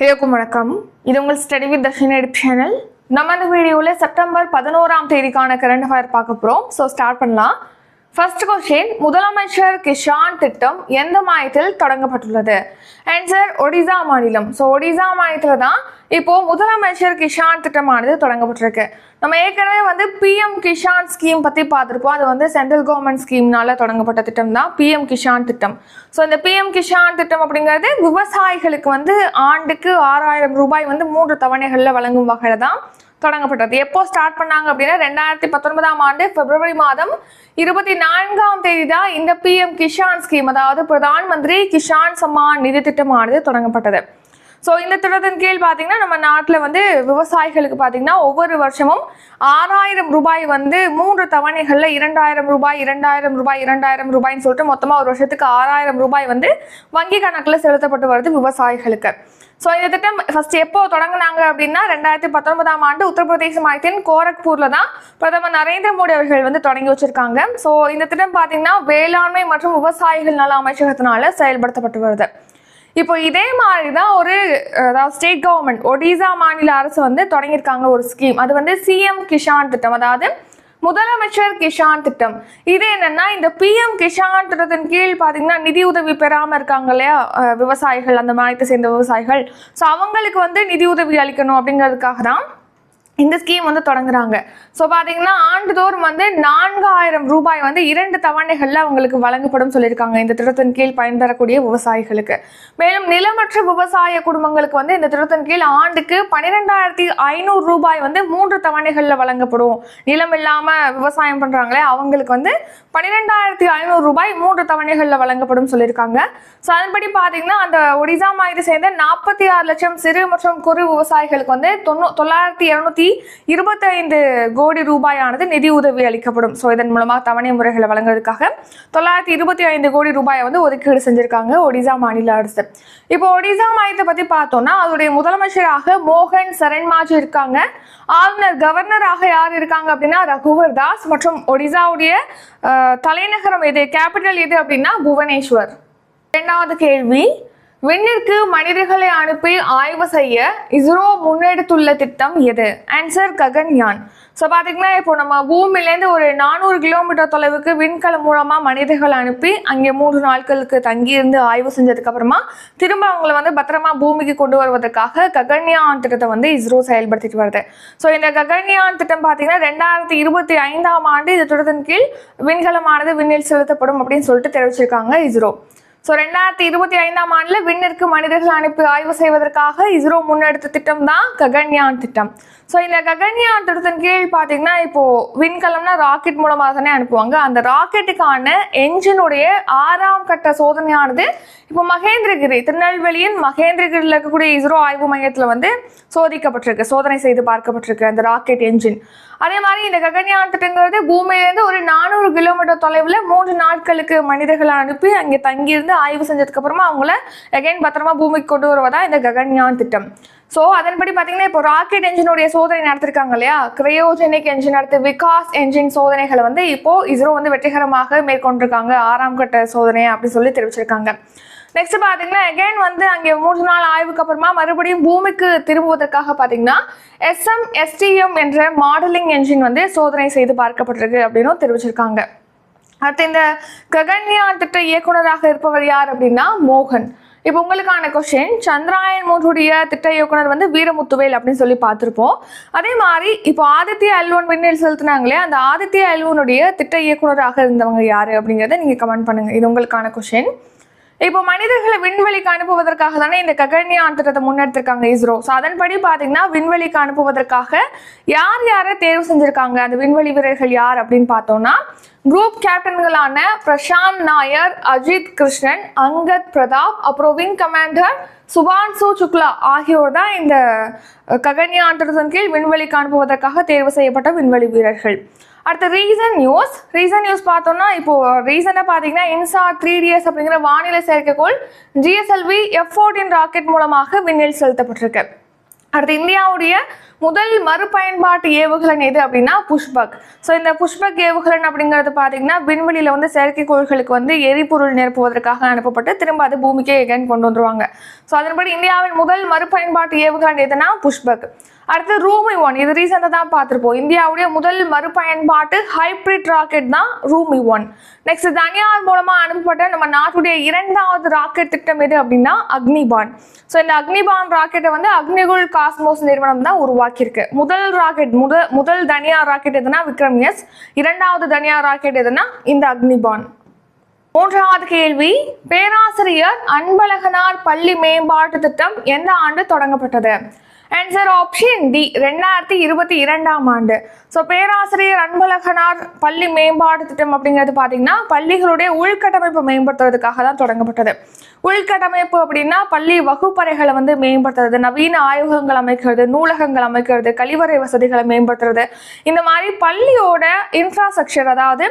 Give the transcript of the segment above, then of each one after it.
எல்லாருக்கும் வணக்கம். இது உங்கள் ஸ்டடி வித் தர்ஷன் எடுப் சேனல் நம்ம இந்த வீடியோவில் செப்டம்பர் பதினோராம் தேதிக்கான கரண்ட் அஃபேர் பார்க்க போகிறோம் ஸோ ஸ்டார்ட் பண்ணலாம். ஃபர்ஸ்ட் கொஸ்டின் முதலமைச்சர் கிஷான் திட்டம் எந்த மாநிலத்தில் தொடங்கப்பட்டுள்ளது? ஆன்சர் ஒடிசா மாநிலம். ஸோ ஒடிசா மாநிலத்தில் தான் இப்போ முதலமைச்சர் கிஷான் திட்டமானது தொடங்கப்பட்டிருக்கு. நம்ம ஏற்கனவே வந்து பிஎம் கிஷான் ஸ்கீம் பற்றி பார்த்துருப்போம். அது வந்து சென்ட்ரல் கவர்மெண்ட் ஸ்கீம்னால தொடங்கப்பட்ட திட்டம் தான் பிஎம் கிஷான் திட்டம். ஸோ இந்த பிஎம் கிஷான் திட்டம் அப்படிங்கிறது விவசாயிகளுக்கு வந்து ஆண்டுக்கு ஆறாயிரம் ரூபாய் வந்து மூன்று தவணைகளில் வழங்கும் வகையில் தான் தொடங்கப்பட்டது. எப்போ ஸ்டார்ட் பண்ணாங்க அப்படின்னா ரெண்டாயிரத்தி பத்தொன்பதாம் ஆண்டு பிப்ரவரி மாதம் இருபத்தி நான்காம் தேதி தான் இந்த பிஎம் கிஷான் ஸ்கீம் அதாவது பிரதான் மந்திரி கிஷான் சம்மான் நிதி திட்டமானது தொடங்கப்பட்டது. ஸோ இந்த திட்டத்தின் கீழ் பார்த்தீங்கன்னா நம்ம நாட்டில் வந்து விவசாயிகளுக்கு பார்த்தீங்கன்னா ஒவ்வொரு வருஷமும் ஆறாயிரம் ரூபாய் வந்து மூன்று தவணைகளில் இரண்டாயிரம் ரூபாய் இரண்டாயிரம் ரூபாய் இரண்டாயிரம் ரூபாய்ன்னு சொல்லிட்டு மொத்தமாக ஒரு வருஷத்துக்கு ஆறாயிரம் ரூபாய் வந்து வங்கி கணக்கில் செலுத்தப்பட்டு வருது விவசாயிகளுக்கு. ஸோ இந்த திட்டம் ஃபர்ஸ்ட் எப்போ தொடங்கினாங்க அப்படின்னா ரெண்டாயிரத்தி பத்தொன்பதாம் ஆண்டு உத்தரப்பிரதேச மாநிலத்தின் கோரக்பூர்ல தான் பிரதமர் நரேந்திர மோடி அவர்கள் வந்து தொடங்கி வச்சிருக்காங்க. ஸோ இந்த திட்டம் பார்த்தீங்கன்னா வேளாண்மை மற்றும் விவசாயிகள் நல அமைச்சகத்தினால செயல்படுத்தப்பட்டு வருது. இப்போ இதே மாதிரி தான் ஒரு அதாவது ஸ்டேட் கவர்மெண்ட் ஒடிசா மாநில அரசு வந்து தொடங்கியிருக்காங்க ஒரு ஸ்கீம் அது வந்து சிஎம் கிஷான் திட்டம். அதாவது முதலமைச்சர் கிஷான் திட்டம். இது என்னன்னா இந்த பிஎம் கிஷான் திட்டத்தின் கீழ் பார்த்தீங்கன்னா நிதி உதவி பெறாம இருக்காங்க இல்லையா? விவசாயிகள் அந்த மாநிலத்தை சேர்ந்த விவசாயிகள். ஸோ அவங்களுக்கு வந்து நிதி உதவி அளிக்கணும் அப்படிங்கிறதுக்காக தான் இந்த ஸ்கீம் வந்து தொடங்குறாங்க. ஸோ பார்த்தீங்கன்னா ஆண்டுதோறும் வந்து நான்காயிரம் ரூபாய் வந்து இரண்டு தவணைகளில் அவங்களுக்கு வழங்கப்படும் சொல்லியிருக்காங்க. இந்த திட்டத்தின் கீழ் பயன்பெறக்கூடிய விவசாயிகளுக்கு. மேலும் நிலமற்ற விவசாய குடும்பங்களுக்கு வந்து இந்த திட்டத்தின் கீழ் ஆண்டுக்கு பன்னிரெண்டாயிரத்தி ஐநூறு ரூபாய் வந்து மூன்று தவணைகளில் வழங்கப்படும். நிலம் இல்லாமல் விவசாயம் பண்ணுறாங்களே அவங்களுக்கு வந்து பன்னிரெண்டாயிரத்தி ஐநூறு ரூபாய் மூன்று தவணைகளில் வழங்கப்படும் சொல்லியிருக்காங்க. ஸோ அதன்படி பார்த்தீங்கன்னா அந்த ஒடிசா மாநிலத்தை சேர்ந்த நாற்பத்தி ஆறு லட்சம் சிறு மற்றும் குறு விவசாயிகளுக்கு வந்து தொண்ணூ தொள்ளாயிரத்தி இரநூத்தி இருபத்தைந்து கோடி ரூபாயானது நிதி உதவி அளிக்கப்படும். ஸோ இதன் மூலமாக தவணை முறைகளை வழங்குறதுக்காக தொள்ளாயிரத்தி இருபத்தி ஐந்து கோடி ரூபாயை வந்து ஒதுக்கீடு செஞ்சிருக்காங்க ஒடிசா மாநில அரசு. இப்போ ஒடிசா மாநிலத்தை பற்றி பார்த்தோம்னா அதோடைய முதலமைச்சராக மோகன் சரண்மாஜி இருக்காங்க. ஆளுநர் கவர்னராக யார் இருக்காங்க அப்படின்னா ரகுவர் தாஸ் மற்றும் ஒடிசாவுடைய தலைநகரம் எது கேபிட்டல் எது அப்படின்னா புவனேஸ்வர். இரண்டாவது கேள்வி விண்ணிற்கு மனிதர்களை அனுப்பி ஆய்வு செய்ய இஸ்ரோ முன்னெடுத்துள்ள திட்டம் எது? ஆன்சர் ககன்யான். ஸோ பார்த்தீங்கன்னா இப்போ நம்ம பூமியிலேருந்து ஒரு நானூறு கிலோமீட்டர் தொலைவுக்கு விண்கலம் மூலமாக மனிதர்கள் அனுப்பி அங்கே மூன்று நாட்களுக்கு தங்கியிருந்து ஆய்வு செஞ்சதுக்கப்புறமா திரும்ப அவங்கள வந்து பத்திரமா பூமிக்கு கொண்டு வருவதற்காக ககன்யான் திட்டத்தை வந்து இஸ்ரோ செயல்படுத்திட்டு வருது. ஸோ இந்த ககன்யான் திட்டம் பார்த்தீங்கன்னா ரெண்டாயிரத்தி இருபத்தி ஐந்தாம் ஆண்டு இந்த திட்டத்தின் கீழ் விண்கலமானது விண்ணில் செலுத்தப்படும் அப்படின்னு சொல்லிட்டு தெரிவிச்சிருக்காங்க இஸ்ரோ. ஸோ ரெண்டாயிரத்தி இருபத்தி ஐந்தாம் ஆண்டில் விண்ணிற்கு மனிதர்கள் அனுப்பி ஆய்வு செய்வதற்காக இஸ்ரோ முன்னெடுத்த திட்டம் தான் ககன்யான் திட்டம். ஸோ இந்த ககன்யான் திட்டத்தின் கீழ் பார்த்தீங்கன்னா இப்போ விண்கலம்னா ராக்கெட் மூலமாக தானே அனுப்புவாங்க. அந்த ராக்கெட்டுக்கான என்ஜினுடைய ஆறாம் கட்ட சோதனையானது இப்போ மகேந்திரகிரி திருநெல்வேலியின் மகேந்திரகிரியில் இருக்கக்கூடிய இஸ்ரோ ஆய்வு மையத்தில் வந்து சோதிக்கப்பட்டிருக்கு சோதனை செய்து பார்க்கப்பட்டிருக்கு அந்த ராக்கெட் என்ஜின். அதே மாதிரி இந்த ககன்யான் திட்டங்கிறது பூமியிலேருந்து ஒரு நானூறு கிலோமீட்டர் தொலைவில் மூன்று நாட்களுக்கு மனிதர்களை அனுப்பி அங்கே தங்கியிருந்து ஆய்வு செஞ்சதுக்கப்புறமா அவங்கள அகைன் பத்திரமா பூமிக்கு கொண்டு வருவதா இந்த ககன்யான் திட்டம். ஸோ அதன்படி பார்த்தீங்கன்னா இப்போ ராக்கெட் என்ஜினுடைய சோதனை நடத்திருக்காங்க இல்லையா? கிரையோஜெனிக் என்ஜின் அடுத்து விகாஸ் என்ஜின் சோதனைகளை வந்து இப்போ இஸ்ரோ வந்து வெற்றிகரமாக மேற்கொண்டிருக்காங்க. ஆறாம் கட்ட சோதனை அப்படின்னு சொல்லி தெரிவிச்சிருக்காங்க. நெக்ஸ்ட் பார்த்தீங்கன்னா அகைன் வந்து அங்கே மூன்று நாள் ஆய்வுக்கு அப்புறமா மறுபடியும் பூமிக்கு திரும்புவதற்காக பார்த்தீங்கன்னா எஸ்எம் எஸ்டிஎம் என்ற மாடலிங் என்ஜின் வந்து சோதனை செய்து பார்க்கப்பட்டிருக்கு அப்படின்னும் தெரிவிச்சிருக்காங்க. அடுத்து இந்த ககன்யான் திட்ட இயக்குனராக இருப்பவர் யார் அப்படின்னா மோகன். இப்போ உங்களுக்கான கொஷின் சந்திராயன் மூன்றுடைய திட்ட இயக்குனர் வந்து வீரமுத்துவேல் அப்படின்னு சொல்லி பார்த்துருப்போம். அதே மாதிரி இப்போ ஆதித்ய அல்வன் விண்ணில் செலுத்தினாங்களே அந்த ஆதித்ய அல்வனுடைய திட்ட இயக்குனராக இருந்தவங்க யார் அப்படிங்கிறத நீங்கள் கமெண்ட் பண்ணுங்கள் இது உங்களுக்கான கொஷின் இப்போ மனிதர்களை விண்வெளிக்கு அனுப்புவதற்காக தானே இந்த ககன்யான் திட்டத்தை முன்னெடுத்திருக்காங்க இஸ்ரோ. ஸோ அதன்படி பார்த்தீங்கன்னா விண்வெளிக்கு அனுப்புவதற்காக யார் யாரை தேர்வு செஞ்சிருக்காங்க? அந்த விண்வெளி வீரர்கள் யார் அப்படின்னு பார்த்தோம்னா குரூப் கேப்டன்களான பிரசாந்த் நாயர் அஜித் கிருஷ்ணன் அங்கத் பிரதாப் அப்புறம் விங் கமாண்டர் சுபான்சு சுக்லா ஆகியோர் தான் இந்த ககன்யான் திட்டத்தின் கீழ் விண்வெளிக்கு அனுப்புவதற்காக தேர்வு செய்யப்பட்ட விண்வெளி வீரர்கள். அடுத்து ரீசன் நியூஸ் ரீசன் நியூஸ் பார்த்தோம்னா இப்போ ரீசனாக பார்த்தீங்கன்னா இன்சா த்ரீ டிஎஸ் அப்படிங்கிற வானிலை செயற்கைக்கோள் ஜிஎஸ்எல்வி எஃப் ஃபோர்டீன் ராக்கெட் மூலமாக விண்ணில் செலுத்தப்பட்டிருக்கு. அடுத்து இந்தியாவுடைய முதல் மறுபயன்பாட்டு ஏவுகலன் எது அப்படின்னா புஷ்பக். ஸோ இந்த புஷ்பக் ஏவுகலன் அப்படிங்கிறது பார்த்தீங்கன்னா விண்வெளியில் வந்து செயற்கைக்கோள்களுக்கு வந்து எரிபொருள் நிரப்புவதற்காக அனுப்பப்பட்டு திரும்ப அது பூமிக்கே எகன் கொண்டு வந்துருவாங்க. ஸோ அதன்படி இந்தியாவின் முதல் மறுபயன்பாட்டு ஏவுகலன் எதுனா புஷ்பக். அடுத்து ரூமி ஒன். இது ரீசெண்டாக தான் பார்த்துருப்போம். இந்தியாவுடைய முதல் மறுபயன்பாட்டு ஹைப்ரிட் ராக்கெட் தான் ரூமி ஒன். நெக்ஸ்ட் தனியார் மூலமாக அனுப்பப்பட்ட நம்ம நாட்டுடைய இரண்டாவது ராக்கெட் திட்டம் எது அப்படின்னா அக்னிபான். ஸோ இந்த அக்னிபான் ராக்கெட்டை வந்து அக்னிகுல் காஸ்மோஸ் நிறுவனம் தான் உருவாக்கியிருக்கு. முதல் ராக்கெட் முதல் முதல் தனியார் ராக்கெட் எதுனா விக்ரம் எஸ். இரண்டாவது தனியார் ராக்கெட் எதுனா இந்த அக்னிபான். மூன்றாவது கேள்வி பேராசிரியர் அன்பழகனார் பள்ளி மேம்பாட்டு திட்டம் எந்த ஆண்டு தொடங்கப்பட்டது? ஆன்சர் ஆப்ஷன் டி ரெண்டாயிரத்தி இருபத்தி இரண்டாம் ஆண்டு. ஸோ பேராசிரியர் அன்பழகனார் பள்ளி மேம்பாடு திட்டம் அப்படிங்கிறது பார்த்தீங்கன்னா பள்ளிகளுடைய உள்கட்டமைப்பு மேம்படுத்துறதுக்காக தான் தொடங்கப்பட்டது. உள்கட்டமைப்பு அப்படின்னா பள்ளி வகுப்பறைகளை வந்து மேம்படுத்துறது நவீன ஆய்வகங்கள் அமைக்கிறது நூலகங்கள் அமைக்கிறது கழிவறை வசதிகளை மேம்படுத்துறது. இந்த மாதிரி பள்ளியோட இன்ஃப்ராஸ்ட்ரக்சர் அதாவது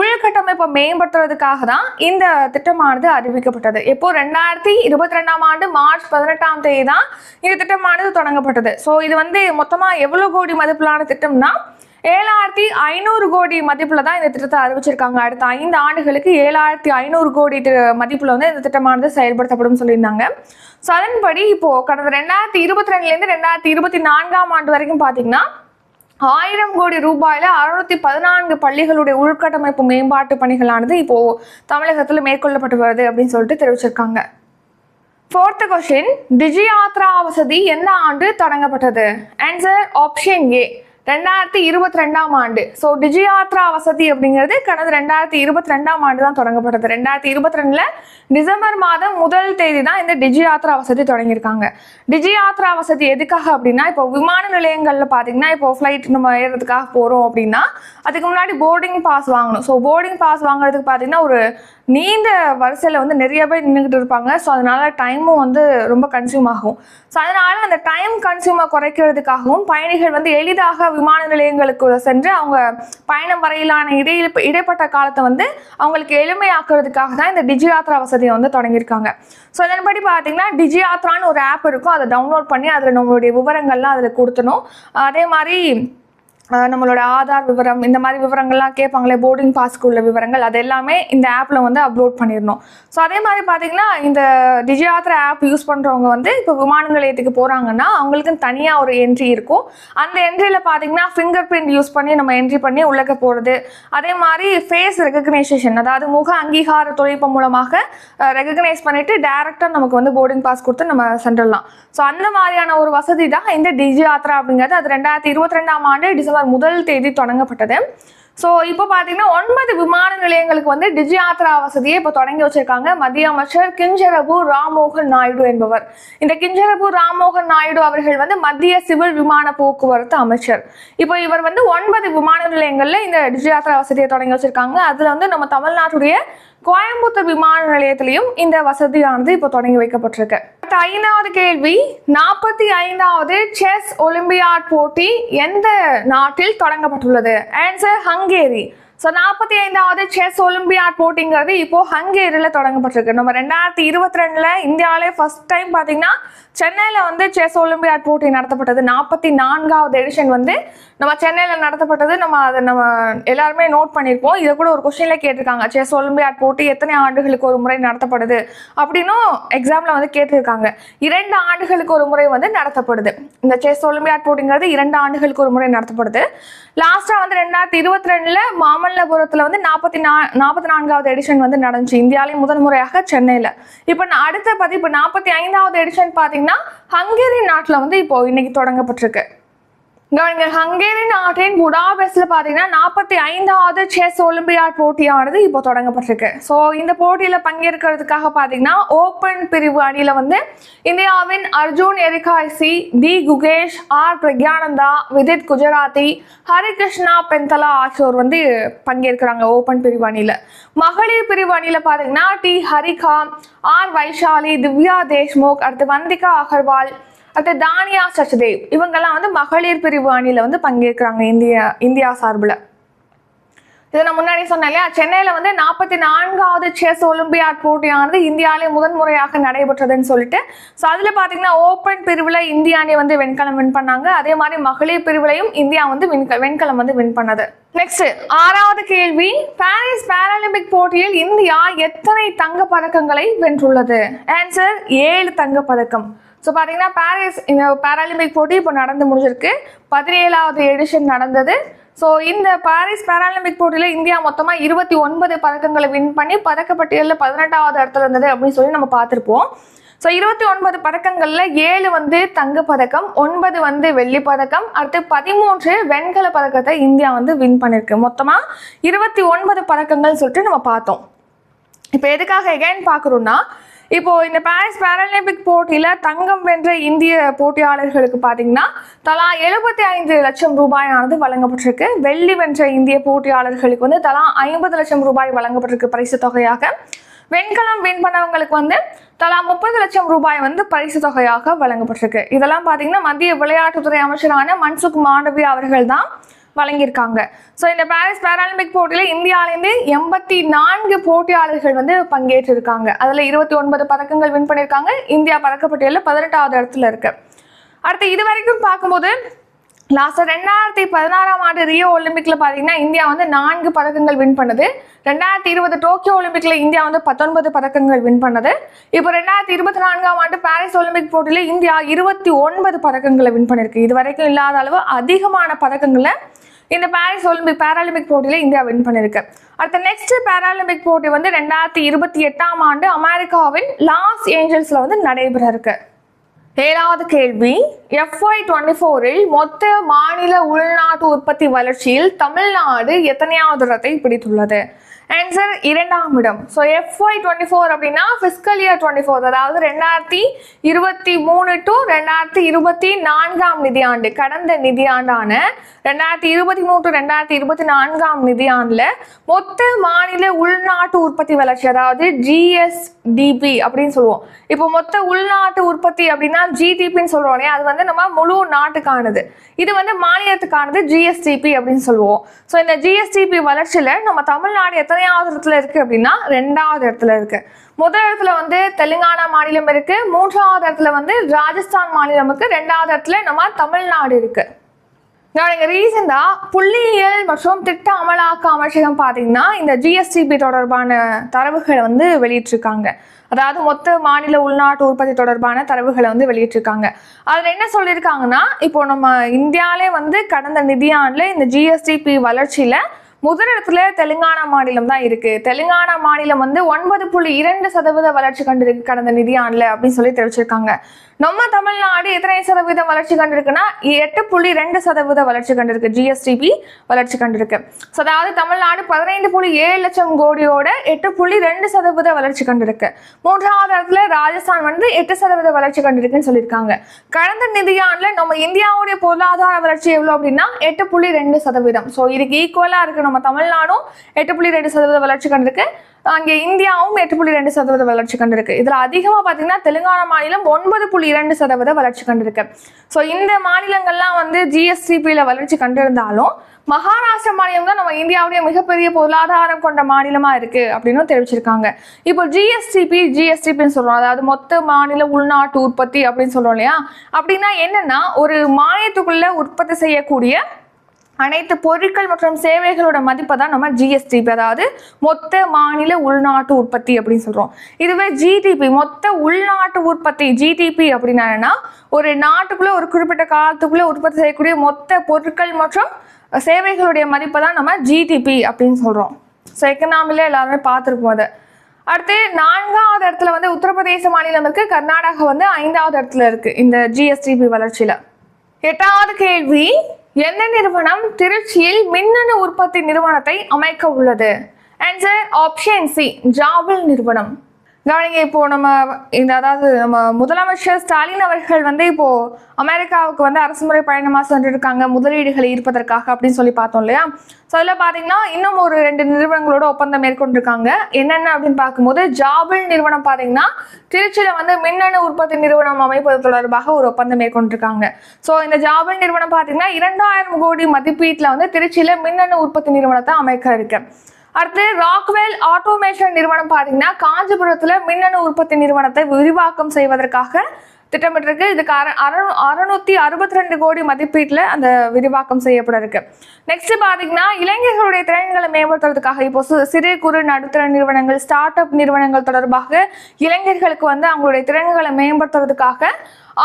உள்கட்டமைப்பை மேம்படுத்துறதுக்காக தான் இந்த திட்டமானது அறிவிக்கப்பட்டது. எப்போ ரெண்டாயிரத்தி இருபத்தி ரெண்டாம் ஆண்டு மார்ச் பதினெட்டாம் தேதி தான் இந்த திட்டமானது தொடங்கப்பட்டது. ஸோ இது வந்து மொத்தமாக எவ்வளோ கோடி மதிப்பிலான திட்டம்னா ஏழாயிரத்தி ஐநூறு கோடி மதிப்பில் தான் இந்த திட்டத்தை அறிவிச்சிருக்காங்க. அடுத்த ஐந்து ஆண்டுகளுக்கு ஏழாயிரத்தி ஐநூறு கோடி மதிப்பில் வந்து இந்த திட்டமானது செயல்படுத்தப்படும் சொல்லியிருந்தாங்க. ஸோ அதன்படி இப்போது கடந்த ரெண்டாயிரத்தி இருபத்தி ரெண்டுலேருந்து ரெண்டாயிரத்தி இருபத்தி நான்காம் ஆண்டு வரைக்கும் பார்த்தீங்கன்னா ஆயிரம் கோடி ரூபாயில அறுநூத்தி பதினான்கு பள்ளிகளுடைய உள்கட்டமைப்பு மேம்பாட்டு பணிகளானது இப்போ தமிழகத்தில் மேற்கொள்ளப்பட்டு வருது அப்படின்னு சொல்லிட்டு தெரிவிச்சிருக்காங்க. ஃபோர்த்து கொஸ்டின் டிஜி யாத்ரா வசதி எந்த ஆண்டு தொடங்கப்பட்டது? ஆன்சர் ஆப்ஷன் ஏ ரெண்டாயிரத்தி இருபத்தி ரெண்டாம் ஆண்டு. ஸோ டிஜி யாத்ரா வசதி அப்படிங்கிறது கடந்த ரெண்டாயிரத்தி இருபத்தி ரெண்டாம் ஆண்டு தான் தொடங்கப்பட்டது. ரெண்டாயிரத்தி இருபத்தி ரெண்டில் டிசம்பர் மாதம் முதல் தேதி தான் இந்த டிஜி யாத்ரா வசதி தொடங்கியிருக்காங்க. டிஜி யாத்ரா வசதி எதுக்காக அப்படின்னா இப்போ விமான நிலையங்களில் பார்த்தீங்கன்னா இப்போ ஃப்ளைட் நம்ம ஏறுறதுக்காக போகிறோம் அப்படின்னா அதுக்கு முன்னாடி போர்டிங் பாஸ் வாங்கணும். ஸோ போர்டிங் பாஸ் வாங்குறதுக்கு பார்த்தீங்கன்னா ஒரு நீண்ட வரிசையில் வந்து நிறைய பேர் நின்றுக்கிட்டு இருப்பாங்க. ஸோ அதனால் டைமும் வந்து ரொம்ப கன்சியூம் ஆகும். ஸோ அதனால் அந்த டைம் கன்சியூமை குறைக்கிறதுக்காகவும் பயணிகள் வந்து எளிதாக விமான நிலையங்களுக்கு சென்று அவங்க பயணம் வரையிலான இடை இடைப்பட்ட காலத்தை வந்து அவங்களுக்கு எளிமையாக்குறதுக்காக தான் இந்த டிஜி யாத்ரா வசதியை வந்து தொடங்கியிருக்காங்க. ஸோ இதன்படி பார்த்தீங்கன்னா டிஜி யாத்ரான்னு ஒரு ஆப் இருக்கும். அதை டவுன்லோட் பண்ணி அதில் நம்மளுடைய விவரங்கள்லாம் அதில் கொடுத்தணும் அதே மாதிரி நம்மளோட ஆதார் விவரம் இந்த மாதிரி விவரங்கள்லாம் கேட்பாங்களே போர்டிங் பாஸ்க்கு உள்ள விவரங்கள் அது எல்லாமே இந்த ஆப்பில் வந்து அப்லோட் பண்ணிடணும். ஸோ அதே மாதிரி பார்த்தீங்கன்னா இந்த டிஜியாத்ரா ஆப் யூஸ் பண்ணுறவங்க வந்து இப்போ விமான நிலையத்துக்கு போகிறாங்கன்னா அவங்களுக்கு தனியாக ஒரு என்ட்ரி இருக்கும். அந்த என்ட்ரியில் பார்த்தீங்கன்னா ஃபிங்கர் பிரிண்ட் யூஸ் பண்ணி நம்ம என்ட்ரி பண்ணி உள்ளக்க போகிறது அதே மாதிரி ஃபேஸ் ரெகக்னைசேஷன் அதாவது முக அங்கீகார தொழில்நுட்பம் மூலமாக ரெகக்னைஸ் பண்ணிவிட்டு டேரெக்டாக நமக்கு வந்து போர்டிங் பாஸ் கொடுத்து நம்ம சென்றுடலாம் ஸோ அந்த மாதிரியான ஒரு வசதி தான் இந்த டிஜி யாத்ரா அப்படிங்கிறது. அது ரெண்டாயிரத்தி இருபத்தி ரெண்டாம் ஆண்டு டிசம்பர் முதல் தேதி தொடங்கப்பட்டது. ஸோ இப்போ பார்த்தீங்கன்னா ஒன்பது விமான நிலையங்களுக்கு வந்து டிஜி யாத்ரா வசதியை இப்போ தொடங்கி வச்சிருக்காங்க. மத்திய அமைச்சர் கிஞ்சரபு ராம்மோகன் நாயுடு என்பவர். இந்த கிஞ்சரபு ராம்மோகன் நாயுடு அவர்கள் வந்து மத்திய சிவில் விமான போக்குவரத்து அமைச்சர். இப்போ இவர் வந்து ஒன்பது விமான நிலையங்களில் இந்த டிஜி யாத்ரா வசதியை தொடங்கி வச்சிருக்காங்க. அதில் வந்து நம்ம தமிழ்நாட்டுடைய கோயம்புத்தூர் விமான நிலையத்திலையும் இந்த வசதியானது இப்போ தொடங்கி வைக்கப்பட்டிருக்கு. அடுத்த ஐந்தாவது கேள்வி. நாற்பத்தி ஐந்தாவது செஸ் ஒலிம்பியாட் போட்டி எந்த நாட்டில் தொடங்கப்பட்டுள்ளது? Answer Hungary. ஸோ நாற்பத்தி ஐந்தாவது செஸ் ஒலிம்பியாட் போட்டிங்கிறது இப்போ ஹங்கேரியில் தொடங்கப்பட்டிருக்கு. நம்ம ரெண்டாயிரத்தி இருபத்தி ரெண்டில் இந்தியாவிலே ஃபர்ஸ்ட் டைம் பார்த்தீங்கன்னா சென்னையில் வந்து செஸ் ஒலிம்பியாட் போட்டி நடத்தப்பட்டது. நாற்பத்தி நான்காவது எடிஷன் வந்து நம்ம சென்னையில் நடத்தப்பட்டது. நம்ம அதை நம்ம எல்லாருமே நோட் பண்ணியிருப்போம். இதை கூட ஒரு கொஸ்டினில் கேட்டிருக்காங்க. செஸ் ஒலிம்பியாட் போட்டி எத்தனை ஆண்டுகளுக்கு ஒரு முறை நடத்தப்படுது அப்படின்னும் எக்ஸாமில் வந்து கேட்டிருக்காங்க. இரண்டு ஆண்டுகளுக்கு ஒரு முறை வந்து நடத்தப்படுது. இந்த செஸ் ஒலிம்பியாட் போட்டிங்கிறது இரண்டு ஆண்டுகளுக்கு ஒரு முறை நடத்தப்படுது. லாஸ்ட்டாக வந்து ரெண்டாயிரத்தி இருபத்தி ரெண்டில் மாமல்லபுரத்தில் வந்து நாற்பத்தி நா நாற்பத்தி நான்காவது எடிஷன் வந்து நடந்துச்சு. இந்தியாவிலேயும் முதல் முறையாக சென்னையில். இப்போ அடுத்த பதிப்பு நாற்பத்தி ஐந்தாவது எடிஷன் பார்த்தீங்கன்னா ஹங்கேரி நாட்டில் வந்து இப்போ இன்னைக்கு தொடங்கப்பட்டிருக்கு. கவனிங்க ஹங்கேரி நாட்டின் புடாபெஸ்ட்ல பார்த்தீங்கன்னா நாற்பத்தி ஐந்தாவது செஸ் ஒலிம்பியாட் போட்டியானது இப்போ தொடங்கப்பட்டிருக்கு. ஸோ இந்த போட்டியில் பங்கேற்கிறதுக்காக பார்த்தீங்கன்னா ஓப்பன் பிரிவு அணியில் வந்து இந்தியாவின் அர்ஜுன் எரிகாய்சி டி குகேஷ் ஆர் பிரக்யானந்தா விதித் குஜராத்தி ஹரிகிருஷ்ணா பெந்தலா ஆகியோர் வந்து பங்கேற்கிறாங்க ஓப்பன் பிரிவு அணியில. மகளிர் பிரிவு அணியில பாத்தீங்கன்னா டி ஹரிகா ஆர் வைஷாலி திவ்யா தேஷ்முக் அடுத்து வந்திகா அகர்வால் அடுத்து தானியா சச்சதேவ் இவங்கெல்லாம் வந்து மகளிர் பிரிவு அணியில் வந்து பங்கேற்கிறாங்க இந்தியா இந்தியா சார்பில். இதை நான் முன்னாடி சொன்னேன் இல்லையா சென்னையில வந்து நாற்பத்தி நான்காவது செஸ் ஒலிம்பியாட் போட்டியானது இந்தியாவிலே முதன் முறையாக நடைபெற்றதுன்னு சொல்லிட்டு ஸோ அதில் பார்த்தீங்கன்னா ஓப்பன் பிரிவில் இந்திய அணி வந்து வெண்கலம் வின் பண்ணாங்க. அதே மாதிரி மகளிர் பிரிவிலையும் இந்தியா வந்து விண்க வெண்கலம் வந்து வின் பண்ணது. நெக்ஸ்ட் ஆறாவது கேள்வி பாரிஸ் பாராலிம்பிக் போட்டியில் இந்தியா எத்தனை தங்க பதக்கங்களை வென்றுள்ளது? ஆன்சர் ஏழு தங்க பதக்கம் ஸோ பார்த்தீங்கன்னா பாரிஸ் இந்த பாராலிம்பிக் போட்டி இப்போ நடந்து முடிஞ்சிருக்கு. பதினேழாவது எடிஷன் நடந்தது. ஸோ இந்த பாரிஸ் பேராலிம்பிக் போட்டியில் இந்தியா மொத்தமாக இருபத்தி ஒன்பது பதக்கங்களை வின் பண்ணி பதக்கப்பட்டியலில் பதினெட்டாவது இடத்துல இருந்தது அப்படின்னு சொல்லி நம்ம பார்த்துருப்போம். ஸோ இருபத்தி ஒன்பது பதக்கங்களில் ஏழு வந்து தங்க பதக்கம் ஒன்பது வந்து வெள்ளி பதக்கம் அடுத்து பதிமூன்று வெண்கல பதக்கத்தை இந்தியா வந்து வின் பண்ணியிருக்கு மொத்தமாக இருபத்தி ஒன்பது பதக்கங்கள் சொல்லிட்டு நம்ம பார்த்தோம். இப்போ எதுக்காக எகைன் பார்க்குறோன்னா இப்போ இந்த பாரிஸ் பாராலிம்பிக் போட்டியில் தங்கம் வென்ற இந்திய போட்டியாளர்களுக்கு பார்த்தீங்கன்னா தலா எழுபத்தி ஐந்து லட்சம் ரூபாயானது வழங்கப்பட்டிருக்கு. வெள்ளி வென்ற இந்திய போட்டியாளர்களுக்கு வந்து தலா ஐம்பது லட்சம் ரூபாய் வழங்கப்பட்டிருக்கு பரிசு தொகையாக. வெண்கலம் வின் பண்ணவங்களுக்கு வந்து தலா முப்பது லட்சம் ரூபாய் வந்து பரிசு தொகையாக வழங்கப்பட்டிருக்கு. இதெல்லாம் பார்த்தீங்கன்னா மத்திய விளையாட்டுத்துறை அமைச்சரான மன்சுக் மாண்டவி அவர்கள் தான் வழங்கியிருக்காங்க. ஸோ இந்த பாரிஸ் பேராலிம்பிக் போட்டியில் இந்தியாவிலேருந்து எண்பத்தி நான்கு போட்டியாளர்கள் வந்து பங்கேற்றிருக்காங்க. அதில் இருபத்தி ஒன்பது பதக்கங்கள் வின் பண்ணியிருக்காங்க. இந்தியா பதக்கப்பட்டியலில் பதினெட்டாவது இடத்துல இருக்கு. அடுத்து இது வரைக்கும் பார்க்கும்போது லாஸ்ட் ரெண்டாயிரத்தி பதினாறாம் ஆண்டு ரியோ ஒலிம்பிக்ல பார்த்தீங்கன்னா இந்தியா வந்து நான்கு பதக்கங்கள் வின் பண்ணுது. ரெண்டாயிரத்தி இருபது டோக்கியோ ஒலிம்பிக்ல இந்தியா வந்து பத்தொன்பது பதக்கங்கள் வின் பண்ணது. இப்போ ரெண்டாயிரத்தி இருபத்தி நான்காம் ஆண்டு பாரிஸ் ஒலிம்பிக் போட்டியில் இந்தியா இருபத்தி ஒன்பது பதக்கங்களை வின் பண்ணியிருக்கு. இது வரைக்கும் இல்லாத அளவு அதிகமான பதக்கங்களை இந்த பாரிஸ் ஒலிம்பிக் பேராலிம்பிக் போட்டியில் இந்தியா வின் பண்ணியிருக்கு அடுத்த நெக்ஸ்ட் பேராலிம்பிக் போட்டி வந்து ரெண்டாயிரத்தி இருபத்தி எட்டாம் ஆண்டு அமெரிக்காவின் லாஸ் ஏஞ்சல்ஸ்ல வந்து நடைபெற இருக்கு ஏழாவது கேள்வி எஃப்ஒய் டுவெண்ட்டி ஃபோரில் மொத்த மாநில உள்நாட்டு உற்பத்தி வளர்ச்சியில் தமிழ்நாடு எத்தனையாவது இடத்தை பிடித்துள்ளது? ஆன்சர் இரண்டாம் இடம். ஸோ எஃப்ஒய் டுவெண்ட்டி ஃபோர் அப்படின்னா ஃபிஸ்கல் இயர் டுவெண்ட்டி ஃபோர் அதாவது ரெண்டாயிரத்தி இருபத்தி மூணு டு ரெண்டாயிரத்தி இருபத்தி நான்காம் நிதியாண்டு கடந்த நிதியாண்டான ரெண்டாயிரத்தி இருபத்தி மூணு டு ரெண்டாயிரத்தி இருபத்தி நான்காம் நிதியாண்டில் மொத்த மாநில உள்நாட்டு உற்பத்தி வளர்ச்சி அதாவது ஜிஎஸ்டிபி அப்படின்னு சொல்லுவோம். இப்போ மொத்த உள்நாட்டு உற்பத்தி அப்படின்னா ஜிடிபின்னு சொல்கிறோம் இல்லையா? அது வந்து நம்ம முழு நாட்டுக்கானது. இது வந்து மாநிலத்துக்கானது ஜிஎஸ்டிபி அப்படின்னு சொல்லுவோம். ஸோ இந்த ஜிஎஸ்டிபி வளர்ச்சியில் நம்ம தமிழ்நாடு எத்தனை எத்தனையாவது இடத்துல இருக்கு அப்படின்னா ரெண்டாவது இடத்துல இருக்கு. முதல் இடத்துல வந்து தெலுங்கானா மாநிலம் இருக்கு. மூன்றாவது இடத்துல வந்து ராஜஸ்தான் மாநிலம் இருக்கு. ரெண்டாவது இடத்துல நம்ம தமிழ்நாடு இருக்கு. நாளைக்கு ரீசெண்டாக புள்ளியியல் மற்றும் திட்ட அமலாக்க அமைச்சகம் பார்த்தீங்கன்னா இந்த ஜிஎஸ்டிபி தொடர்பான தரவுகளை வந்து வெளியிட்டிருக்காங்க. அதாவது மொத்த மாநில உள்நாட்டு உற்பத்தி தொடர்பான தரவுகளை வந்து வெளியிட்டிருக்காங்க. அதில் என்ன சொல்லியிருக்காங்கன்னா இப்போ நம்ம இந்தியாவிலே வந்து கடந்த நிதியாண்டில் இந்த ஜிஎஸ்டிபி வளர்ச்சியில் முதலிடத்துல தெலுங்கானா மாநிலம் தான் இருக்கு. தெலுங்கானா மாநிலம் வந்து ஒன்பது புள்ளி இரண்டு சதவீத வளர்ச்சி கண்டிருக்கு கடந்த நிதியாண்டுல அப்படின்னு சொல்லி தெரிவிச்சிருக்காங்க. நம்ம தமிழ்நாடு எத்தனை சதவீதம் வளர்ச்சி கண்டிருக்குன்னா? எட்டு புள்ளி ரெண்டு சதவீத வளர்ச்சி கண்டிருக்கு. ஜிஎஸ்டிபி வளர்ச்சி கண்டிருக்கு. ஸோ அதாவது தமிழ்நாடு பதினைந்து புள்ளி ஏழு லட்சம் கோடியோட எட்டு புள்ளி ரெண்டு சதவீத வளர்ச்சி கண்டிருக்கு. மூன்றாவது இடத்துல ராஜஸ்தான் வந்து எட்டு சதவீத வளர்ச்சி கண்டிருக்குன்னு சொல்லியிருக்காங்க. கடந்த நிதியாண்டுல நம்ம இந்தியாவுடைய பொருளாதார வளர்ச்சி எவ்வளோ அப்படின்னா எட்டு புள்ளி ரெண்டு சதவீதம். ஸோ இதுக்கு ஈக்குவலாக இருக்கு நம்ம தமிழ்நாடும் எட்டு புள்ளி ரெண்டு சதவீத வளர்ச்சி கண்டிருக்கு. அங்கே இந்தியாவும் எட்டு புள்ளி ரெண்டு சதவீத வளர்ச்சி கண்டிருக்கு. இதில் அதிகமாக பார்த்தீங்கன்னா தெலுங்கானா மாநிலம் ஒன்பது புள்ளி இரண்டு சதவீத வளர்ச்சி கண்டிருக்கு. ஸோ இந்த மாநிலங்கள்லாம் வந்து ஜிஎஸ்டிபியில் வளர்ச்சி கண்டிருந்தாலும் மகாராஷ்டிரா மாநிலம் தான் நம்ம இந்தியாவுடைய மிகப்பெரிய பொருளாதாரம் கொண்ட மாநிலமாக இருக்கு அப்படின்னு தெரிவிச்சிருக்காங்க. இப்போ ஜிஎஸ்டிபி ஜிஎஸ்டிபின்னு சொல்றோம். அதாவது மொத்த மாநில உள்நாட்டு உற்பத்தி அப்படின்னு சொல்றோம் இல்லையா? அப்படின்னா என்னன்னா ஒரு மாநிலத்துக்குள்ள உற்பத்தி செய்யக்கூடிய அனைத்து பொருட்கள் மற்றும் சேவைகளோட மதிப்பை தான் நம்ம ஜிஎஸ்டிபி அதாவது மொத்த மாநில உள்நாட்டு உற்பத்தி அப்படின்னு சொல்றோம். இதுவே ஜிடிபி மொத்த உள்நாட்டு உற்பத்தி ஜிடிபி அப்படின்னா ஒரு நாட்டுக்குள்ள ஒரு குறிப்பிட்ட காலத்துக்குள்ள உற்பத்தி செய்யக்கூடிய மொத்த பொருட்கள் மற்றும் சேவைகளுடைய மதிப்பை தான் நம்ம ஜிடிபி அப்படின்னு சொல்றோம். ஸோ எக்கனாமில எல்லாருமே பார்த்துருப்போம் அதை. அடுத்து நான்காவது இடத்துல வந்து உத்தரப்பிரதேச மாநிலம் இருக்கு. கர்நாடகா வந்து ஐந்தாவது இடத்துல இருக்கு இந்த ஜிஎஸ்டிபி வளர்ச்சியில. எட்டாவது கேள்வி எந்த நிறுவனம்? திருச்சியில் மின்னணு உற்பத்தி நிறுவனத்தை அமைக்க உள்ளது. ஆன்சர் ஆப்ஷன் சி ஜாவல் நிறுவனம். கவனிங்க இப்போ நம்ம இந்த அதாவது நம்ம முதலமைச்சர் ஸ்டாலின் அவர்கள் வந்து இப்போ அமெரிக்காவுக்கு வந்து அரசுமுறை பயணமாக சென்றிருக்காங்க முதலீடுகளை ஈர்ப்பதற்காக அப்படின்னு சொல்லி பார்த்தோம் இல்லையா? ஸோ அதில் பார்த்தீங்கன்னா இன்னும் ஒரு ரெண்டு நிறுவனங்களோட ஒப்பந்தம் மேற்கொண்டிருக்காங்க. என்னென்ன அப்படின்னு பார்க்கும்போது ஜாபிள் நிறுவனம் பார்த்தீங்கன்னா திருச்சியில் வந்து மின்னணு உற்பத்தி நிறுவனம் அமைப்பது தொடர்பாக ஒரு ஒப்பந்தம் மேற்கொண்டிருக்காங்க. ஸோ இந்த ஜாபிள் நிறுவனம் பார்த்தீங்கன்னா இரண்டாயிரம் கோடி மதிப்பீட்டில் வந்து திருச்சியில் மின்னணு உற்பத்தி நிறுவனத்தை அமைக்க இருக்கு. அடுத்து ராக்வெல் ஆட்டோமேஷன் நிறுவனம் பார்த்தீங்கன்னா காஞ்சிபுரத்தில் மின்னணு உற்பத்தி நிறுவனத்தை விரிவாக்கம் செய்வதற்காக திட்டமிட்டிருக்கு. இதுக்கு அற அறநூ அறுநூத்தி அறுபத்தி ரெண்டு கோடி மதிப்பீட்டில் அந்த விரிவாக்கம் செய்யப்பட இருக்கு நெக்ஸ்ட் பார்த்தீங்கன்னா இளைஞர்களுடைய திறன்களை மேம்படுத்துறதுக்காக இப்போ சிறு குறு நடுத்தர நிறுவனங்கள் ஸ்டார்ட் அப் நிறுவனங்கள் தொடர்பாக இளைஞர்களுக்கு வந்து அவங்களுடைய திறன்களை மேம்படுத்துறதுக்காக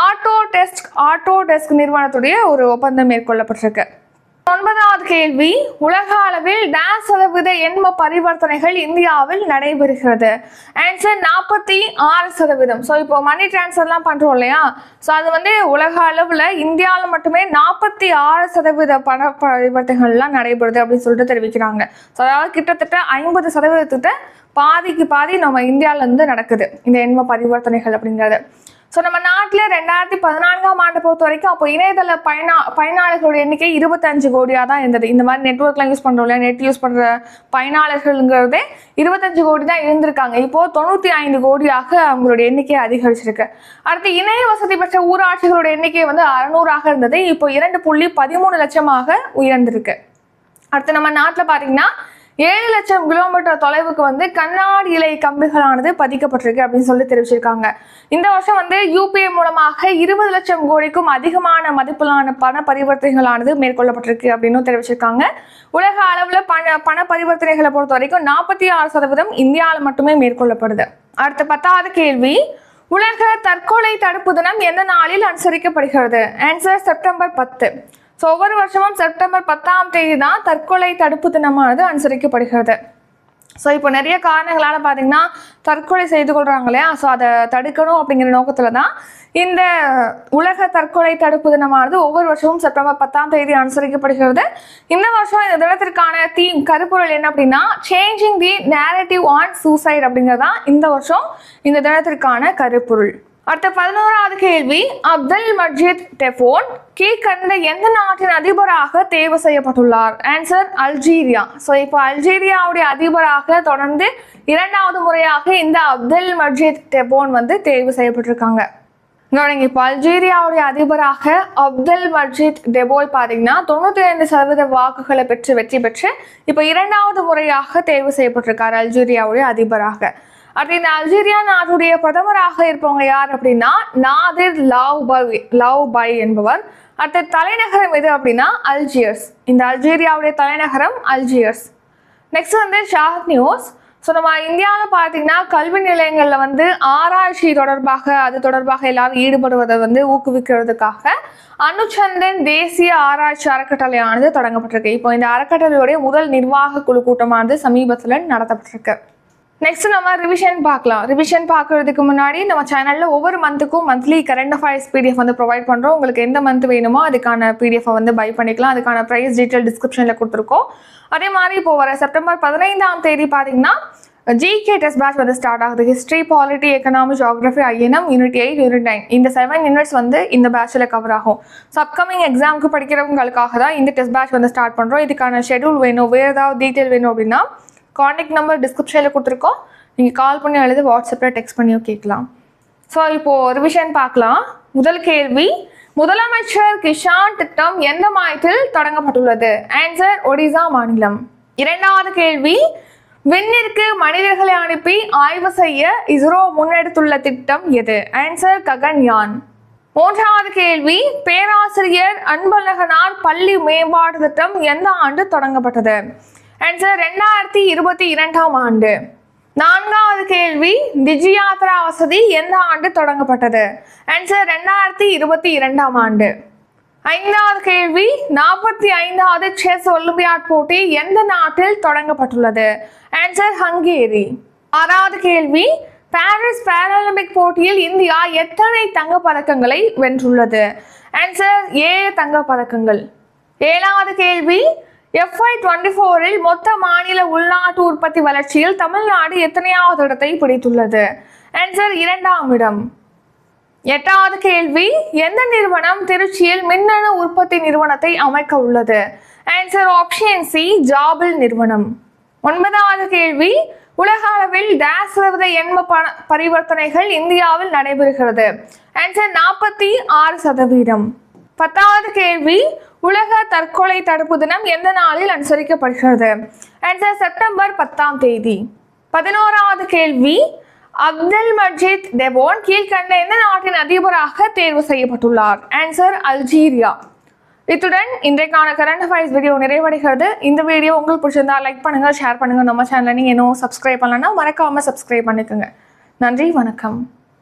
ஆட்டோ டெஸ்க் ஆட்டோ டெஸ்க் நிறுவனத்துடைய ஒரு ஒப்பந்தம் மேற்கொள்ளப்பட்டிருக்கு. ஒன்பதாவது கேள்வி உலக அளவில் டான்ஸ் சதவீத எண்ம பரிவர்த்தனைகள் இந்தியாவில் நடைபெறுகிறது. ஆன்சர் நாற்பத்தி ஆறு சதவீதம். ஸோ இப்போ மணி டிரான்ஸ்ஃபர்லாம் பண்ணுறோம் இல்லையா? ஸோ அது வந்து உலக அளவில் இந்தியாவில் மட்டுமே நாற்பத்தி ஆறு சதவீத பண பரிவர்த்தனைகள்லாம் நடைபெறுது அப்படின்னு சொல்லிட்டு தெரிவிக்கிறாங்க. ஸோ அதாவது கிட்டத்தட்ட ஐம்பது சதவீதத்திட்ட பாதிக்கு பாதி நம்ம இந்தியாவிலேருந்து நடக்குது இந்த எண்ம பரிவர்த்தனைகள் அப்படிங்கிறது. ஸோ நம்ம நாட்டில் ரெண்டாயிரத்தி பதினான்காம் ஆண்டை பொறுத்த வரைக்கும் அப்போ இணையதள பயனா பயனாளர்களுடைய எண்ணிக்கை இருபத்தஞ்சு கோடியாக தான் இருந்தது. இந்த மாதிரி நெட்ஒர்க்லாம் யூஸ் பண்ணுறோம் இல்லையா நெட் யூஸ் பண்ணுற பயனாளர்கள்ங்கிறதே இருபத்தஞ்சு கோடி தான் இருந்திருக்காங்க. இப்போ தொண்ணூற்றி ஐந்து கோடியாக அவங்களுடைய எண்ணிக்கை அதிகரிச்சிருக்கு. அடுத்து இணைய வசதி பெற்ற ஊராட்சிகளுடைய எண்ணிக்கை வந்து அறநூறாக இருந்தது. இப்போ இரண்டு புள்ளி பதிமூணு லட்சமாக உயர்ந்திருக்கு. அடுத்து நம்ம நாட்டில் பார்த்தீங்கன்னா ஏழு லட்சம் கிலோமீட்டர் தொலைவுக்கு வந்து கண்ணாடி இலை கம்பிகளானது பதிக்கப்பட்டிருக்கு அப்படின்னு சொல்லி தெரிவிச்சிருக்காங்க. இந்த வருஷம் வந்து யூபிஐ மூலமாக இருபது லட்சம் கோடிக்கும் அதிகமான மதிப்பிலான பண பரிவர்த்தனைகளானது மேற்கொள்ளப்பட்டிருக்கு அப்படின்னு தெரிவிச்சிருக்காங்க. உலக அளவில் பண பண பரிவர்த்தனைகளை பொறுத்த வரைக்கும் நாற்பத்தி ஆறு சதவீதம் இந்தியாவில் மட்டுமே மேற்கொள்ளப்படுது. அடுத்த பத்தாவது கேள்வி. உலக தற்கொலை தடுப்பு தினம் எந்த நாளில் அனுசரிக்கப்படுகிறது? ஆன்சர் செப்டம்பர் பத்து. ஸோ ஒவ்வொரு வருஷமும் செப்டம்பர் பத்தாம் தேதி தான் தற்கொலை தடுப்பு தினமானது அனுசரிக்கப்படுகிறது. ஸோ இப்போ நிறைய காரணங்களால் பார்த்தீங்கன்னா தற்கொலை செய்து கொள்கிறாங்க இல்லையா? ஸோ அதை தடுக்கணும் அப்படிங்கிற நோக்கத்தில் தான் இந்த உலக தற்கொலை தடுப்பு தினமானது ஒவ்வொரு வருஷமும் செப்டம்பர் பத்தாம் தேதி அனுசரிக்கப்படுகிறது. இந்த வருஷம் இந்த தினத்திற்கான தீம் கருப்பொருள் என்ன அப்படின்னா changing the narrative on suicide அப்படிங்கிறது தான் இந்த வருஷம் இந்த தினத்திற்கான கருப்பொருள். அடுத்த பதினோராவது கேள்வி. அப்துல் மஜித் டெஃபோன். கீழ்கண்ட எந்த நாட்டின் அதிபராக தேர்வு செய்யப்பட்டுள்ளார்? Answer Algeria. ஸோ இப்போ அல்ஜீரியாவுடைய அதிபராக தொடர்ந்து இரண்டாவது முறையாக இந்த அப்துல் மஜீத் டெபோன் வந்து தேர்வு செய்யப்பட்டிருக்காங்க. கவனிங்க இப்போ அல்ஜீரியாவுடைய அதிபராக அப்துல் மஜித் டெபோய் பார்த்தீங்கன்னா தொண்ணூற்றி ஐந்து சதவீத வாக்குகளை பெற்று வெற்றி பெற்று இப்போ இரண்டாவது முறையாக தேர்வு செய்யப்பட்டிருக்கார் அல்ஜீரியாவுடைய அதிபராக. அடுத்து இந்த அல்ஜீரியா நாட்டுடைய பிரதமராக இருப்பவங்க யார் அப்படின்னா Nadir Larbaoui Larbaoui என்பவர். அடுத்த தலைநகரம் எது அப்படின்னா அல்ஜியர்ஸ் இந்த அல்ஜீரியாவுடைய தலைநகரம் அல்ஜியர்ஸ் நெக்ஸ்ட் வந்து ஷாஹ் நியூஸ். ஸோ நம்ம இந்தியாவில் பார்த்தீங்கன்னா கல்வி நிலையங்களில் வந்து ஆராய்ச்சி தொடர்பாக அது தொடர்பாக எல்லாரும் ஈடுபடுவதை வந்து ஊக்குவிக்கிறதுக்காக அனுச்சந்தன் தேசிய ஆராய்ச்சி அறக்கட்டளையானது தொடங்கப்பட்டிருக்கு. இப்போ இந்த அறக்கட்டளையுடைய முதல் நிர்வாக குழு கூட்டமானது சமீபத்தில் நடத்தப்பட்டிருக்கு. நெக்ஸ்ட் நம்ம ரிவிஷன் பார்க்கலாம். ரிவிஷன் பார்க்கறதுக்கு முன்னாடி நம்ம சேனலில் ஒவ்வொரு மந்த்துக்கும் மந்த்லி கரண்ட் அஃபேர்ஸ் பிடிஎஃப் வந்து ப்ரொவைட் பண்ணுறோம் உங்களுக்கு எந்த மந்த் வேணுமோ அதுக்கான பிடிஎஃப் வந்து பை பண்ணிக்கலாம். அதுக்கான ப்ரைஸ் டீட்டெயில் டிஸ்கிரிப்ஷனில் கொடுத்துருக்கோம். அதே மாதிரி இப்போ வர செப்டம்பர் பதினைந்தாம் தேதி பார்த்தீங்கன்னா ஜிகே டெஸ்ட் பேட்ச் வந்து ஸ்டார்ட் ஆகுது. History polity economy geography INM unit eight unit nine இந்த செவன் யூனிட்ஸ் வந்து இந்த பேட்சில் கவர் ஆகும். ஸோ அப்கமிங் எக்ஸாமுக்கு படிக்கிறவங்களுக்காக தான் இந்த டெஸ்ட் பேட்ச் வந்து ஸ்டார்ட் பண்ணுறோம் இதுக்கான ஷெடியூல் வேணும். வேறு ஏதாவது டீட்டெயில் வேணும் அப்படின்னா காண்டாக்ட் நம்பர் டிஸ்கிரிப்ஷனில் கொடுத்துருக்கோம். நீங்கள் கால் பண்ணி அல்லது வாட்ஸ்அப்பில் டெக்ஸ்ட் பண்ணியோ கேட்கலாம். ஸோ இப்போது ரிவிஷன் பார்க்கலாம். முதல் கேள்வி முதலமைச்சர் கிஷான் திட்டம் எந்த மாநிலத்தில் தொடங்கப்பட்டுள்ளது? ஆன்சர் ஒடிசா மாநிலம். இரண்டாவது கேள்வி விண்ணிற்கு மனிதர்களை அனுப்பி ஆய்வு செய்ய இஸ்ரோ முன்னெடுத்துள்ள திட்டம் எது? ஆன்சர் ககன்யான் மூன்றாவது கேள்வி பேராசிரியர் அன்பழகனார் பள்ளி மேம்பாடு திட்டம் எந்த ஆண்டு தொடங்கப்பட்டது? ஆன்சர் ரெண்டாயிரத்தி இருபத்தி இரண்டாம் ஆண்டு. நான்காவது கேள்வி டிஜி யாத்ரா வசதி எந்த ஆண்டு தொடங்கப்பட்டது? ஆன்சர் ரெண்டாயிரத்தி இருபத்தி இரண்டாம் ஆண்டு. ஐந்தாவது கேள்வி நாற்பத்தி ஐந்தாவது செஸ் ஒலிம்பியாட் போட்டி எந்த நாட்டில் தொடங்கப்பட்டுள்ளது? Answer Hungary. ஆறாவது கேள்வி பாரிஸ் பேராலிம்பிக் போட்டியில் இந்தியா எத்தனை தங்கப்பதக்கங்களை வென்றுள்ளது? ஆன்சர் ஏழு தங்கப் பதக்கங்கள் ஏழாவது கேள்வி எஃப்ஐ டுவெண்ட்டி ஃபோரில் மொத்த மாநில உள்நாட்டு உற்பத்தி வளர்ச்சியில் தமிழ்நாடு எத்தனையாவது இடத்தை பிடித்துள்ளது? ஆன்சர் இரண்டாம் இடம். எட்டாவது கேள்வி எந்த நிறுவனம் திருச்சியில் மின்னணு உற்பத்தி நிறுவனத்தை அமைக்க உள்ளது? ஆன்சர் ஆப்ஷன் சி ஜாபிள் நிறுவனம். ஒன்பதாவது கேள்வி உலக அளவில் டேஸ் சதவீத எண்ம பண பரிவர்த்தனைகள் இந்தியாவில் நடைபெறுகிறது. ஆன்சர் நாற்பத்தி ஆறு சதவீதம். பத்தாவது கேள்வி உலக தற்கொலை தடுப்பு தினம் எந்த நாளில் அனுசரிக்கப்படுகிறது? ஆன்சர் செப்டம்பர் பத்தாம் தேதி. பதினோராவது கேள்வி அப்துல் மஜீத் டெபோன் கீழ்கண்ட எந்த நாட்டின் அதிபராக தேர்வு செய்யப்பட்டுள்ளார்? Answer Algeria. இத்துடன் இன்றைக்கான கரண்ட் அஃபேர்ஸ் வீடியோ நிறைவடைகிறது. இந்த வீடியோ உங்களுக்கு பிடிச்சிருந்தா லைக் பண்ணுங்க ஷேர் பண்ணுங்க. நம்ம சேனலை நீங்கள் இன்னும் சப்ஸ்கிரைப் பண்ணலன்னா மறக்காம சப்ஸ்கிரைப் பண்ணிக்கோங்க. நன்றி வணக்கம்.